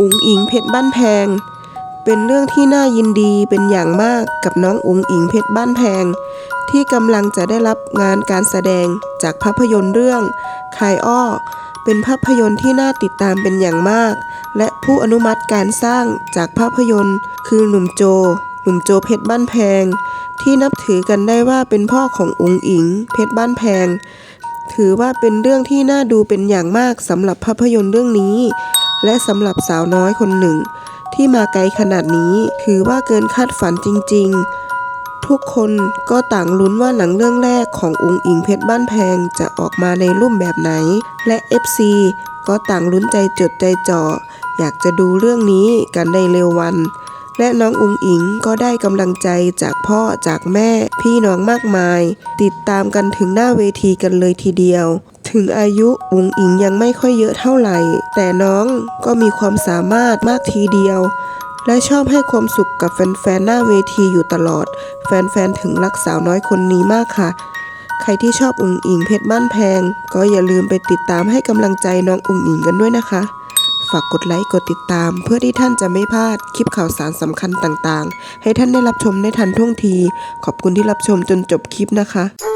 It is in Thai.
อุ๋งอิงเพชรบ้านแพง เป็นเรื่องที่น่ายินดีเป็นอย่างมากกับน้องอุ๋งอิงเพชรบ้านแพง ที่กำลังจะได้รับงานการแสดงจากภาพยนตร์เรื่องคายอ้อ เป็นภาพยนตร์ที่น่าติดตามเป็นอย่างมาก และผู้อนุมัติการสร้างจากภาพยนตร์คือหนุ่มโจ หนุ่มโจเพชรบ้านแพง ที่นับถือกันได้ว่าเป็นพ่อของอุ๋งอิงเพชรบ้านแพง ถือว่าเป็นเรื่องที่น่าดูเป็นอย่างมากสำหรับภาพยนตร์เรื่องนี้ และสำหรับสาวน้อยคนหนึ่ง ที่มาไกลขนาดนี้ ถือว่าเกินคาดฝันจริง ๆ ทุกคนก็ต่างลุ้นว่าหนังเรื่องแรกของอุงอิงเพชรบ้านแพงจะออกมาในรูปแบบไหน และ FC ก็ต่างลุ้นใจจดใจจ่ออยากจะดูเรื่องนี้กันในเร็ววัน และน้องอุงอิงก็ได้กำลังใจจากพ่อจากแม่พี่น้องมากมาย ติดตามกันถึงหน้าเวทีกันเลยทีเดียว ถึงอายุอุงอิงยังไม่ค่อยเยอะเท่าไหร่ แต่น้องก็มีความสามารถมากทีเดียว และชอบให้ความสุขกับแฟนๆหน้าเวทีอยู่ตลอด แฟนๆถึงรักสาวน้อยคนนี้มากค่ะ ใครที่ชอบอุงอิงเพชรบ้านแพง ก็อย่าลืมไปติดตามให้กำลังใจน้องอุงอิงกันด้วยนะคะ ฝากกดไลค์กดติดตาม เพื่อที่ท่านจะไม่พลาดคลิปข่าวสารสำคัญต่างๆ ให้ท่านได้รับชมได้ทันท่วงที ขอบคุณที่รับชมจนจบคลิปนะคะ